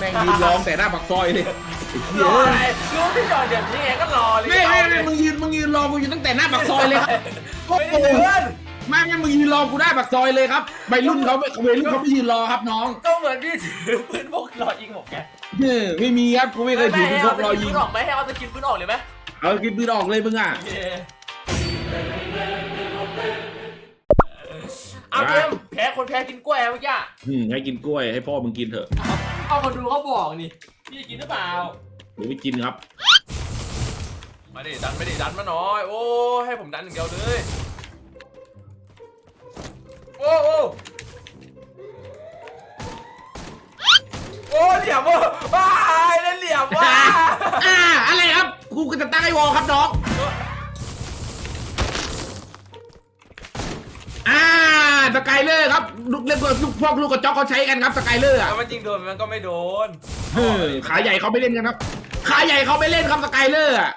แม่งยืนร้องแต่หน้าปากซอยเลยไอ้เหี้รยออะไรรู้ที่จอดเดี๋ยวนี้ไงก็รอเลยไม่เอาไม่เลไม่ยมึงยืนมึงยืนรอกูอยู่ตั้งแต่หน้าปากซอยเลยครับโอ้ไม่โหได้เลื่อนไม่ไม่มึงยืนรอกูได้ปากซอยเลยครับวัยรุ่นเขาวัยรุ่นเขาไม่ยืนรอครับน้องก็เหมือนพี่ถือปืนพกรอยิงผมไงเออไม่มีครับกูไม่เคยถือปืนพกรอยิงให้เอาสกินปืนออกไหมให้เอาสกินปืนออกเลยไหมเอากินปืนออกเลยมึงอะโอเคเอาเกมแพ้คนแพ้กินกล้วยเมื่อกี้อืมให้กินกล้วยให้พ่อมึงกินเถอะ เอาคนดูเขาบอกนี่พี่จะกินหรือเปล่าหรือไม่กินครับ มาดิดันไม่ดิดันมาหน่อย โอ้ให้ผมดันอย่างเดียวเลยโอ้โอ้โอ้เหลี่ยมว่ะว้ายเล่นเหลี่ยมว่ะอ่าอะไรครับกูก็จะตั้งไอ้วอลครับน้องอ่า สกายเลอร์ครับลูกเล่นพวกลูกพวกลูกกระจอกเขาใช้กันครับสกายเลอร์อะถ้ามันจริงโดนมันก็ไม่โดนเออขาใหญ่เขาไม่เล่นกันครับ ขาใหญ่เขาไม่เล่นครับสกายเลอร์อะ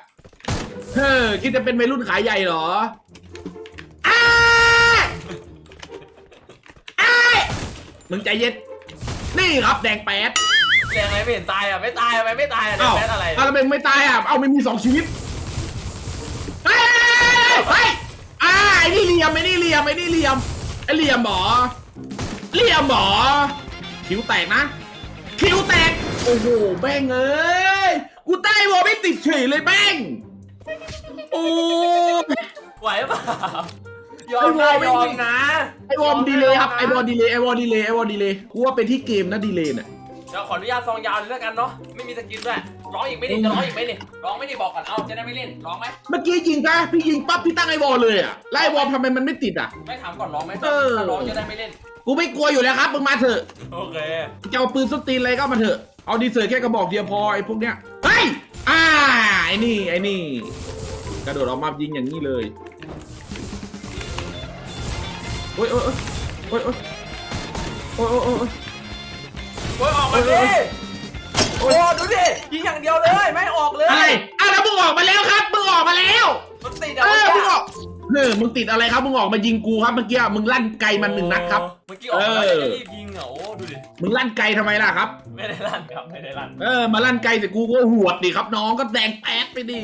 เฮ้อคิดจะเป็นวัยรุ่นขาใหญ่เหรออ้าอ้ายมึงใจเย็นนี่ครับแดงแป๊ดแรงอะไรไม่เห็นตายอะไม่ตายทำไมไม่ตายอะเอ้าแพ้อะไรเอาแล้วมึงไม่ตายอะเอาไม่มีสองชีวิตเฮ้ยเฮ้ยอ่าไอ้นี่เหลี่ยมไอ้นี่เหลี่ยมไอ้นี่เหลี่ยม ไอ้เหลี่ยมหมอเหลี่ยมหมอคิ้วแตกนะ คิ้วแตก โอ้โหแม่งเอ้ย กูใต้วอลไม่ติดเฉยเลยแม่งโอ้ไหวเปล่ายอไอ้มวอนะลไม่ยอมมีนะ ไอวอลดีเลยครับ ไอวอลดีเลยไอวอลดีเลยไอวอลดีเลยกูว่าเป็นที่เกมนะดีเลยเนี่ยเดี๋ยวขออนุญาตซองยาวเลยแล้วกันเนาะ ไม่มีสกินด้วย ร้องอีกไหม่ดิจะร้องอีกไหมนี่ร้องไม่ดิบอกก่อนเอาจะได้ไม่เล่นร้องไหมเมื่อกี้ยิงปะพี่ยิงปั๊บพี่ตั้งไอวอลเลยอะแล้วไอวอลทำไมมันไม่ติดอะไม่ถามก่อนร้องไหมเออถ้าร้องจะได้ไม่เล่นกูไม่กลัวอยู่แล้วครับมึงมาเถอะโอเคจะเอาปืนสตีนอะไรก็มาเถอะเอาดีเซอร์แค่กระบอกเดียวพอไอพวกเนี้ยเฮ้ยอ่าไอนี่ไอนี่ กระโดดออกมายิงอย่างนี้เลยโอ้ยโอ้ยโอ้ยโอ้ยโอ้ยโอ้ยโอ้ยโอ้ย โอ้ยออกมาดิโอ้ โอ้ยดูดิยิงอย่างเดียวเลยไม่ออกเลยอะไรอ้าวแล้วมึงออกมาแล้วครับมึงออกมาแล้วมันติดเออะอเมื่มึงอออกเฮ้ยมึงติดอะไรครับมึงออกมายิงกูครับเมื่อกี้มึงลั่นไกลมันหนึ่งนัดครับเมื่อกี้ออกมาเอแล้วอจะรีบยิงเหรอโอ้ดูดิมึงลั่นไกลทำไมล่ะครับ ไม่ได้ลั่นครับไม่ได้ลั่นเออมาลั่นไกลแต่กูก็หวดดิครับน้องก็แดงแป๊ดไปดิ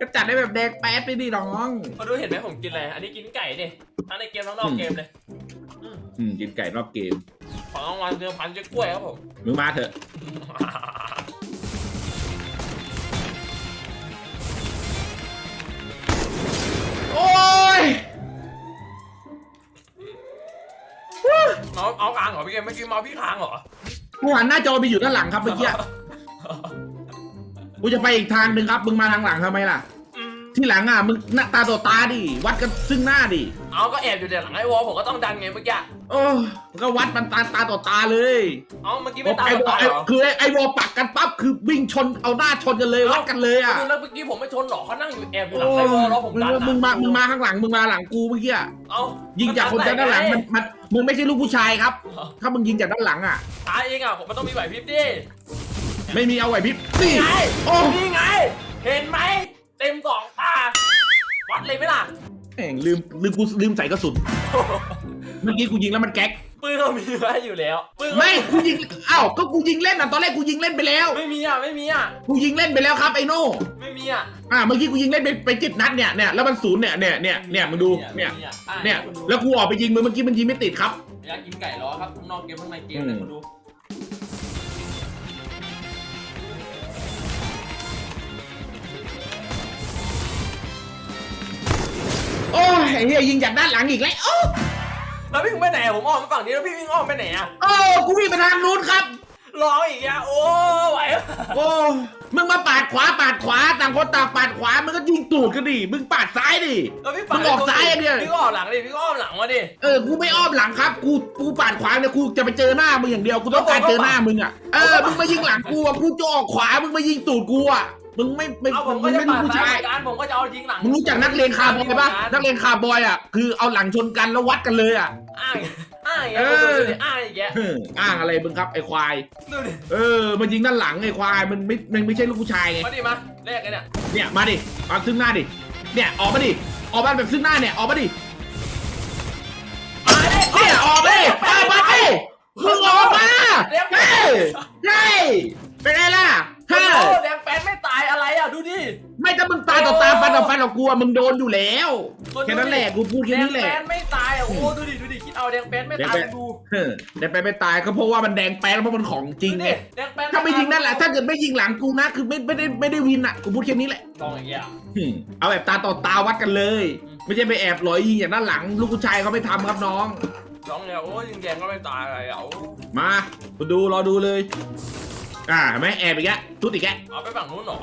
ก็จัดได้แบบแดงแป๊ดไปดิน้องมาดูเห็นไหมผมกินอะไรอันนี้กินไก่ดิทั้งในเกมทั้งนอกเกมเลยอืมกินไก่รอบเกมของรางวัลเดือนพันเจ๊กล้วยครับผมมึงมาเถอะ โอ้ยเอาเอากลางเหรอพี่เกมไม่อกินเมาพี่ค้างเหรอกูหันหน้าจอไปอยู่ด้านหลังครับเมื่อกี้กูจะไปอีกทางหนึ่งครับ มึงมาทางหลังทำไมล่ะอืม ที่หลังอะมึงหน้าตาต่อตาดิวัดกันซึ่งหน้าดิเอาก็แอบอยู่เดี๋ยวหลังไอ้วอลผมก็ต้องดันไงเมื่อกี้โอ้ก็วัดมันตาตาต่อตาเลยเอาเมื่อกี้ไม่ตามไอ้วอตาไอ้เหรอคือไอ้ไอ้วอปักกันปั๊บคือวิ่งชนเอาหน้าชนกันเลยวัดกันเลยอะดูแล้วเมื่อกี้ผมไม่ชนหรอกเขานั่งอยู่แอบอยู่หลัโอ้งไอ้วอลแล้วผมมึงดันอะมึงมามึงมาข้างหลังมึงมาหลังกูเมื่อกี้อะเอายิยิงจากคนจากด้านหลังมันมันมึงไม่ใช่ลูกผู้ชายครับ ถ้ามึงยิงจากด้านหลังอะตายเองอะผมมันต้องมีไหวพริบดิไม่มีเอาไหวพริบนี่นี่ไงโอ้นี่ไง เห็นไหม เต็มสองตาวัดเลยไหมล่ะ แม่งลืมลืมกูลืมใส่กระสุน เมื่อกี้กูยิงแล้วมันแก๊ก ปืนเรามีไว้อยู่แล้วปืนเราไม่กูยิงอ้าวก็กูยิงเล่นอะตอนแรกกูยิงเล่นไปแล้ว ไม่มีอะไม่มีอะกูยิงเล่นไปแล้วครับไอ้โน่ไม่มีอะอ่าเมื่อกี้กูยิงเล่นไปไปจิตนัดเนี่ยเนี่ยแล้วมันศูนย์เนี่ยเนี่ยเนี่ยเนี่ยมึงดูเนี่ยไม่มีอะอะเนี่ยคุณดูแล้วกูออกไปยิงมึงเมื่อกี้มันยิงไม่ติดครับ อยากกินไก่ร้อครับข้างนอกเกมข้างในเกมเลยอืมคุณดู โอ้ยไอ้เหี้ยยิงจากด้านหลังอีกแล้วโอ้แล้วพี่วิ่งไปไหนอะผมอ้อมมาฝั่งนี้แล้วพี่วิ่งอ้อมไปไหนอะโอ้กูวิ่งไปทางนู้นครับร้องอีกอะโอ้ไหวปะโอ้มึงมาปาดขวาปาดขวาต่างคนต่างปาดขวามึงก็ยิงตูดกันดิมึงปาดซ้ายดิ แล้วพี่มึงออกซ้ายอะเนี่ย พี่ก็ออกหลังดิพี่ก็อ้อมหลังมาดิเออกูไม่อ้อมหลังครับ กูกูปาดขวาเนี่ยกูจะไปเจอหน้ามึงอย่างเดียวกูต้องการเจอหน้ามึงอะเออมึงมายิงหลังกูอะกูจะออกขวามึงมายิงตูดกูอะ มึงไม่ไม่เอาผมึมงก็ไม่จะรู้ปาดผู้ซ้าชายย เหมือนกันผมก็จะเอายิงหลังมึงรู้จักนักเลงคาร์บอยปะนักเลงคาร์บอยอะคือเอาหลังชนกันแล้ววัดกันเลยอะ อ้างอ้างอย่างเงี้ยเออ ดูดิอ้างอย่างเงี้ยเอออ้างอะไรมึงครับไอ้ควาย ดูดิเออ มันยิงด้านหลังไอ้ควายมันไม่มันไม่ใช่ลูกผู้ชายไง มาดิมาแรกเลยเนี่ยเนี่ยมาดิมาซึ่งหน้าดิ เนี่ยออกมาดิ ออกมาแบบซึ่งหน้าเนี่ยออกมาดิ มาดิเนี่ยออกมาดิออกมาดิมึงออกมาเรียบเฮ้ยเฮ้ยเป็นไงล่ะ โอ้เฮ้ยโหแดงแป้นไม่ตายอะไรอะดูดิ ไม่ถ้ามึงตายต่อตาฟันต่อฟันต่อกลัวมึงโดนอยู่แล้วคนดูดิแค่นั้นแหละกูพูดแค่แดงนี้แหละแป้นไม่ตายอะโอ้โหดูดิดูดิคิดเอาแดงแป้นไม่ตายแดงแป้นดูเฮ้ยแต่ไปไม่ตายก็เพราะว่ามันแดงแป๊ดเพราะมันของจริงดูไงดิแดงแป้นถ้าไม่ยิงนั่นแหละถ้าเกิดไม่ยิงหลังกูนะคือไม่ไม่ได้ไม่ได้วินอะกูพูดแค่นี้แหละลองอย่างเงี้ยอืมเอาแบบตาต่อตาวัดกันเลย ไม่ใช่ไปแอบหลอยยิงอย่างด้านหลัง ลูกผู้ชายเขาไม่ทำครับน้องลองเนี่ยโอ้ยยิงแดงก็ไม่ตายอะไรอะโอ้มาคุณดูรอดูเลย อ่าเห็นไหมแอบอีกแล้วทุดอีกแล้วเอาไปฝั่งนู้นเหรอ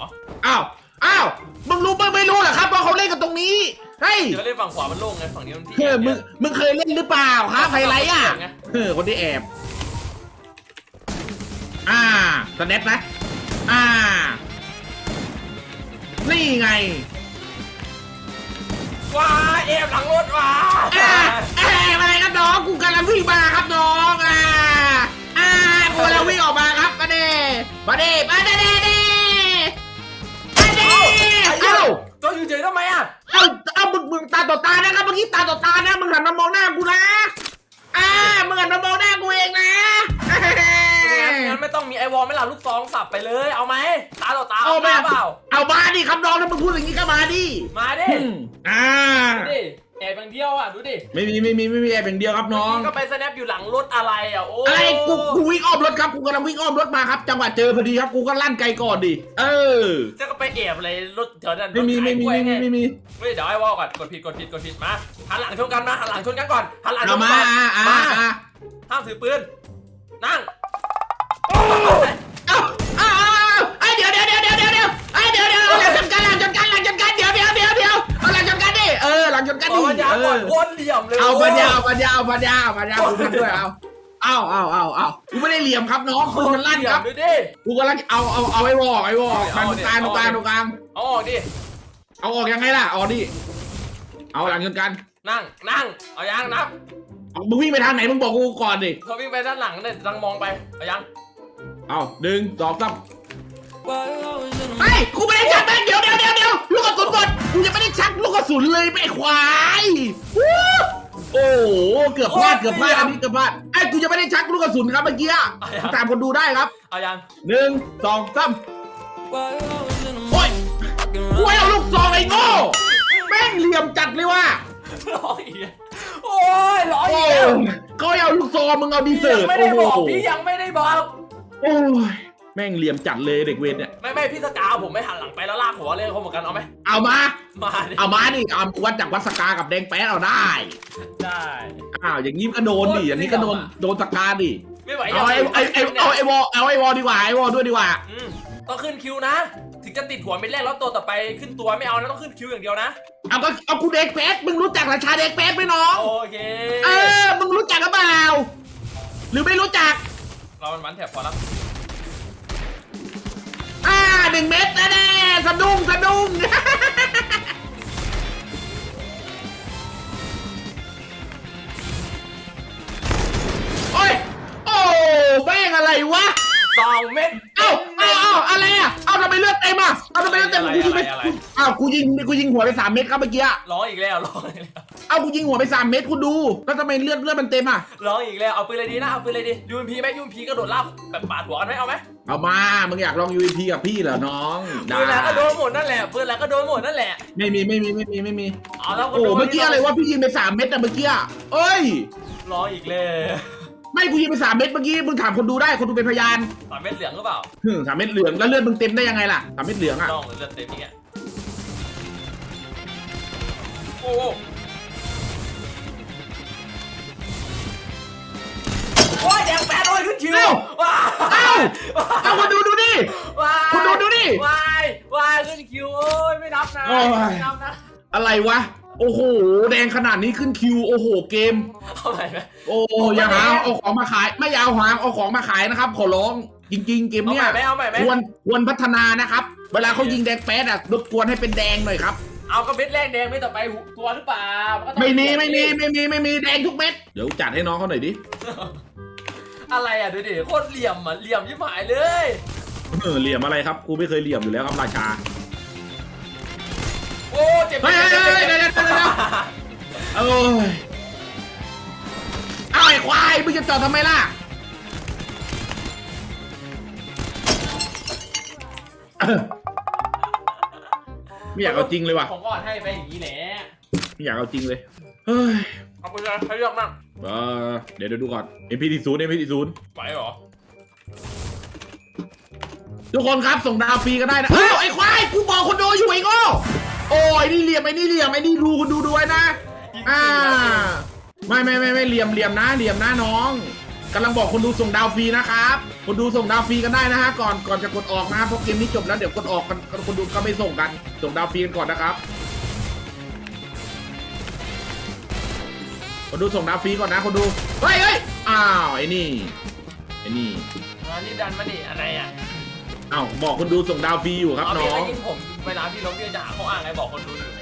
อ้าวอ้าวมึงรู้มึงไม่รู้เหรอครับว่าเขาเล่นกันตรงนี้เฮ้ยเดี๋ยวเล่นฝั่งขวามันโล่งไงฝั่งนี้มันที่เฮ้ยแอบมึเนี่งยมึงเคยเล่นหรือเปล่าครับไฮไลท์อะไงเออคนที่แอบ อ่าสแนปนะอ่า นี่ไงว้าแอบหลังรถว้าอ่าแอบอะไรครับน้องกูกำลังวิ่ง มาเด้มาเด้เด้เด้มาเด้เอ้าเจ้าอยู่เฉยทำไมอะเอ้า เอ้า มึง มึงตาต่อตานะครับเมื่อกี้ตาต่อตานะ มึงหันมามองหน้ากูนะ อ่า มึงหันมามองหน้ากูเองนะ งั้นไม่ต้องมีไอวอลไม่ล่ะลูกซองสับไปเลย เอาไหมตาต่อตาเอาเอาแบมาบเปล่า เอามาดิครับน้องถ้ามึงพูดอย่างนี้ก็มาดิมาดิอืมอ่าดูดิ แอบอย่างเดียวอะดูดิไม่มีไม่มีไม่มีแอบอย่างเดียวครับน้องก็ไปสแนปอยู่หลังรถอะไรอะโอ้อะไรกูกูวิ่งอ้อมรถครับกูกำลังวิ่งอ้อมรถมาครับ จังหวะเจอพอดีครับกูก็ลั่นไกลก่อนดิเออ จะก็ไปแอบเลยรถแถวนั้นไม่มีไม่มีไม่มีไม่มีเฮ้ยเดี๋ยวไอ้วอลก่อนกดผิดกดผิดกดผิดมาหันหลังชนกันมาหันหลังชนกันก่อนหันหลังชเอานมากันอ่าอ่ามาอ่าห้ามถือปืนนั่ง ชนกันเอาดิปัญญาเอก่อนอวนเหลี่ยมเลยเอาโปัญญาเอาปัญญาเอาปัญญาเอาปัญญากูเล่นด้วยเอาเอาเอาเอาเอากูไม่ได้เหลี่ยมครับน้องปืนมันลั่นเหลี่ยคมรับดูดิกูกำลังเอาเอาเอาไอ้วอไอ้วอตรงกลางตรงกลางตรงกลางเอาออกดิเอาออกยังไงล่ะเอาดิเอาหลังชนกันนั่งนั่งเอายังนับเอามึงวิ่งไปทางไหนมึงบอกกูก่อนดิเขาวิ่งไปด้านหลังเนี่ยดังมองไปเอายังเอาหนึ่งสองสามไอ้ยกูไม่ได้ชักแม่งเดี๋ยวเดี๋ยวเดี๋ยวเดี๋ยวลูกกระสุนหมดกูยังไม่ได้ชักลูกกระ สุนเลยไปไอ้ควายวู้โอ้โหเกือบพลาดเกือบพลาดอันนี้เกือบพลาดไอ้ยกูยังไม่ได้ชักลูกกระสุนครับเมื่อกี้อะตามคนดูได้ครับเอายังหนึ่งสองสามโอ้ยกูให้เอาลูกซองไอ้โง่แม่งเหลี่ยมจัดเลยว่ะร้องอีกแล้วโอ้ยร้องโอ้อีกแล้วก็ให้เอาลูกซองมึงเอาดีพี่เซิยัร์งตไม่ได้โอ้บอกโหพี่ยังไม่ได้บอกโอ้ย แม่งเหลี่ยมจัดเลยเด็กเวรเนี่ยไม่ไม่พี่สกาวผมไม่หันหลังไปแล้วลากหัวเล่นเขาเหมือนกันเอาไหมเอามา มาดิเอามาดิเอาวัดจากวัดสกากับแดงแป๊ดเอาได้ได้ อ้าวอย่างนี้ก็โดนดิอย่างนี้ก็โดนโดนสกาดิไม่ไหวเอาไอ้ไอ้ไอ้เอาไอ้วอเอาไอ้วอดีกว่าไอ้วอด้วยดีกว่าอืมต้องขึ้นคิวนะ ถึงจะติดหัวเม็ดแรกแล้วตัวต่อไปขึ้นตัวไม่เอานะต้องขึ้นคิวอย่างเดียวนะเอาก็เอากูเด็กแป๊ดมึงรู้จักราชาเด็กแป๊ดไหมน้องโอเคเออมึงรู้จักหรือเปล่าหรือไม่รู้จัก เรามันมันแถบพอแล้วอ่าห นึ่งเม็ดแน่ๆสะดุ้งสะดุ้งโอ้ยโอ้แม่งอะไรวะสองเม็ดาเอ้าเอ้าอะไรอะเอาทำไมเลือดเต็มอะเอาทำไมเลือดเต็มอะไรกูยิงไปอะไร อ้าวกูยิงกูยิงหัวไปสามเม็ดครับเมื่อกี้อะร้องอีกแล้วร้องอีกแล้วเอากูยิงหัวไปสามเม็ดกูดูแล้วทำไมเลือดเลือดมันเต็มอะร้องอีกแล้วเอาปืนเลยดีนะเอาปืนเลยดียูนพีไหมยูนพีกระโดดลากแบบปาดหัวกันไหมเอาไหมเอามามึงอยากลอง UVP กับพี่เหรอน้องได้ปืนแล้วก็โดนหมดนั่นแหละปืนแล้วก็โดนหมดนั่นแหละไม่มีไม่มีไม่มีไม่มีเอาแล้วก็โอ้โดนเมื่อกี้อะไรวะพี่ยิงไปสามเม็ดอะเมื่อกี้อะเอ้ยร้องอีกแล้ว ไม่กูยิงไปสามเม็ดเมื่อกี้มึงถามคนดูได้คนดูเป็นพยานสามเม็ดเหลืองหรือเปล่าหึสามเม็ดเหลืองแล้วเลือดมึงเต็มได้ยังไงล่ะสามเม็ดเหลืองอะน้องเลือดเต็มอย่างเงี้ยโอ้โอ้ยแดงแปดโอ้ยขึ้นคิวว้าเอ้าเอาคนดูดูดิ ว้ายคุณดูดูดิวายวายขึ้นคิวโอ้ยไม่นับนะโอ้ย ไม่นับนะอะไรวะ โอ้โห แดงขนาดนี้ขึ้นคิว โอ้โห เกม เอาใหม่ไหมโอ้อย่าหาเอาของมาขาย ไม่เอาหาเอาของมาขายนะครับ ขอร้อง จริง ๆ เกมเอาเนี้ใหยม่ไหมเอาใหม่ไหมควรควรพัฒนานะครับ เวลาเขายิงแดงแป๊ดอะรบกวนให้เป็นแดงหน่อยครับ เอากระเม็ดแรกแดงไม่ต่อไปตัวหรือเปล่ามันก็ต้องไม่มีไม่มีไม่มีไม่มีแดงทุกเม็ด เดี๋ยวจัดให้น้องเขาหน่อยดิ อะไรอะดูดิโคตรเหลี่ยมอะเหลี่ยมยิ่หายเลยเออเหลี่ยมอะไรครับ กูไม่เคยเหลี่ยมอยู่แล้วครับราชา โอ้เจ็บเฮ้ยเฮ้ยเฮ้ยเดี๋ย โอ้ยเอาไอ้ควายมึงจะจอดทำไมล่ะ ไม่อยากเอาจริงเลยว่ะ ผมก็ให้ไปอย่างนี้แหละไม่อยากเอาจริงเลย เฮ้ยเอาไปเลยให้เลือกมากเออเดี๋ยวเดี๋ยวดูก่อน MP40 MP40 ไปหรอทุกคนครับส่งดาวฟรีก็ได้นะเอ้าไอ้ควาย กูบอกคนโดอยู่ไอ้โง่ โอ้ยนี่เหลี่ยมไอ้นี่เหลี่ยมไอ้นี่ดูคนดูด้วยนะ อ่า ไม่ไม่ไม่ไม่เหลี่ยมเหลี่ยมนะเหลี่ยมนะน้องกำลังบอกคนดูส่งดาวฟรีนะครับ คนดูส่งดาวฟรีกันได้นะฮะก่อนก่อนจะกดออกนะเพราะเกมนี้จบแล้วเดี๋ยวกดออกกันคนดูก็ไม่ส่งกัน ส่งดาวฟรีกันก่อนนะครับ คนดูส่งดาวฟรีก่อนนะคนดู เฮ้ยเฮ้ยอ้าวไอ้นี่ไอ้นี่มานี่ดันมาดิอะไรอะ อ้าวบอกคนดูส่งดาวฟรีอยู่ครับเอาน้พี่อไม่งยิงผมเวลาพี่ล้มพี่จะหาข้ออ้างไงบอกคนดูอยู่ไหน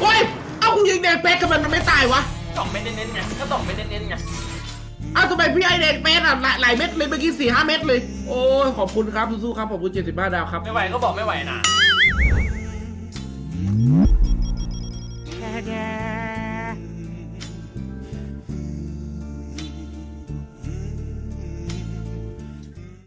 โอ้ย เอากูยิงแดงเป๊กทำไมมันไม่ตายวะสองเม็ดเน้นๆไงก็สองเม็ดเน้นๆไงเอาทำไมพี่ไอแดงเป๊กอะหลายหลายเม็ดเลยเมื่อกี้สี่ห้าเม็ดเลย โอ้ยขอบคุณครับสู้ๆครับขอบคุณเจ็ดสิบห้าดาวครับ ไม่ไหวก็บอกไม่ไหวนะ แค่แก